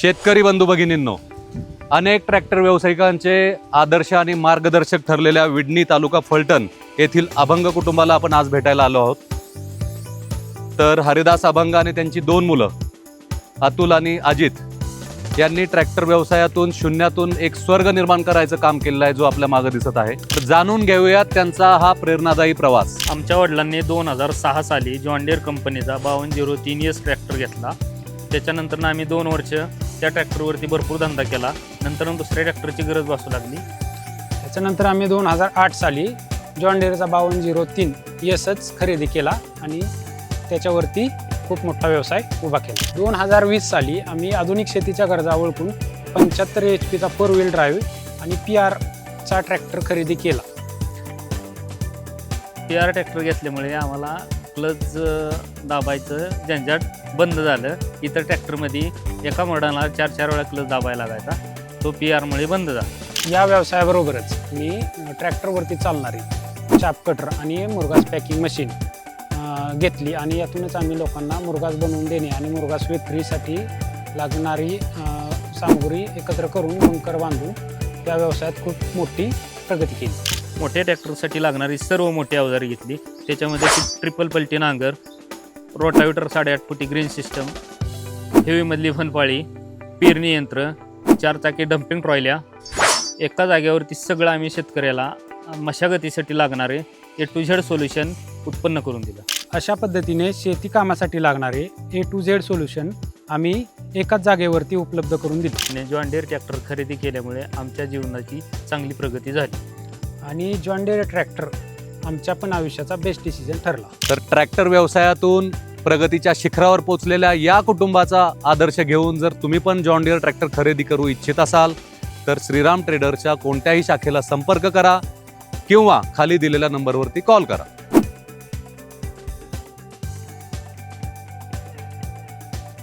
शेतकरी बंधू भगिनींनो अनेक ट्रॅक्टर व्यावसायिकांचे आदर्श आणि मार्गदर्शक ठरलेल्या विडणी तालुका फलटण येथील अभंग कुटुंबाला आपण आज भेटायला आलो आहोत. तर हरिदास अभंग आणि त्यांची दोन मुलं अतुल आणि अजित यांनी ट्रॅक्टर व्यवसायातून शून्यातून एक स्वर्ग निर्माण करायचं काम केलेलं आहे जो आपल्या मागे दिसत आहे. तर जाणून घेऊयात त्यांचा हा प्रेरणादायी प्रवास. आमच्या वडिलांनी दोन हजार सहा साली जॉन्डियर कंपनीचा बावन्न झिरो तीन एस ट्रॅक्टर घेतला. त्याच्यानंतर आम्ही दोन वर्ष त्या ट्रॅक्टरवरती भरपूर धंदा केला. नंतर दुसऱ्या ट्रॅक्टरची गरज भासू लागली. त्याच्यानंतर आम्ही दोन हजार आठ साली जॉन डेअरचा बावन्न झिरो तीन यसच खरेदी केला आणि त्याच्यावरती खूप मोठा व्यवसाय उभा केला. दोन हजार वीस साली आम्ही आधुनिक शेतीच्या गरजा ओळखून पंच्याहत्तर एच पीचा फोर व्हील ड्राईव्ह आणि पी आरचा ट्रॅक्टर खरेदी केला. पी आर ट्रॅक्टर घेतल्यामुळे आम्हाला क्लच दाबायचं झंझट बंद झालं. इतर ट्रॅक्टरमध्ये एका मोडाला चार चार वेळा क्लच दाबायला लागायचा. तो पी आरमुळे बंद झाला. या व्यवसायाबरोबरच मी ट्रॅक्टरवरती चालणारी चाप कटर आणि मुरगास पॅकिंग मशीन घेतली आणि यातूनच आम्ही लोकांना मुरगास बनवून देणे आणि मुरगास विक्रीसाठी लागणारी सामग्री एकत्र करून बंकर बांधून त्या व्यवसायात खूप मोठी प्रगती केली. मोठ्या ट्रॅक्टरसाठी लागणारी सर्व मोठी अवजारे घेतली. त्याच्यामध्ये ट्रिपल पल्टी नांगर रोटावेटर साडेआठ फुटी ग्रीन सिस्टम हेवीमधली फनपाळी पेरणी यंत्र चार चाकी डम्पिंग ट्रॉयल्या एका जागेवरती सगळं आम्ही शेतकऱ्याला मशागतीसाठी लागणारे ए टू झेड सोल्युशन उत्पन्न करून दिलं. अशा पद्धतीने शेती कामासाठी लागणारे ए टू झेड सोल्युशन आम्ही एकाच जागेवरती उपलब्ध करून दिले. जॉन डेअर ट्रॅक्टर खरेदी केल्यामुळे आमच्या जीवनाची चांगली प्रगती झाली. आणि जॉन डेअर ट्रॅक्टर आमच्या पण आयुष्याचा बेस्ट डिसिजन ठरला. तर ट्रॅक्टर व्यवसायातून प्रगतीच्या शिखरावर पोचलेल्या या कुटुंबाचा आदर्श घेऊन जर तुम्ही पण जॉन डिअर ट्रॅक्टर खरेदी करू इच्छित असाल तर श्रीराम ट्रेडरच्या कोणत्याही शाखेला संपर्क करा किंवा खाली दिलेल्या नंबरवरती कॉल करा.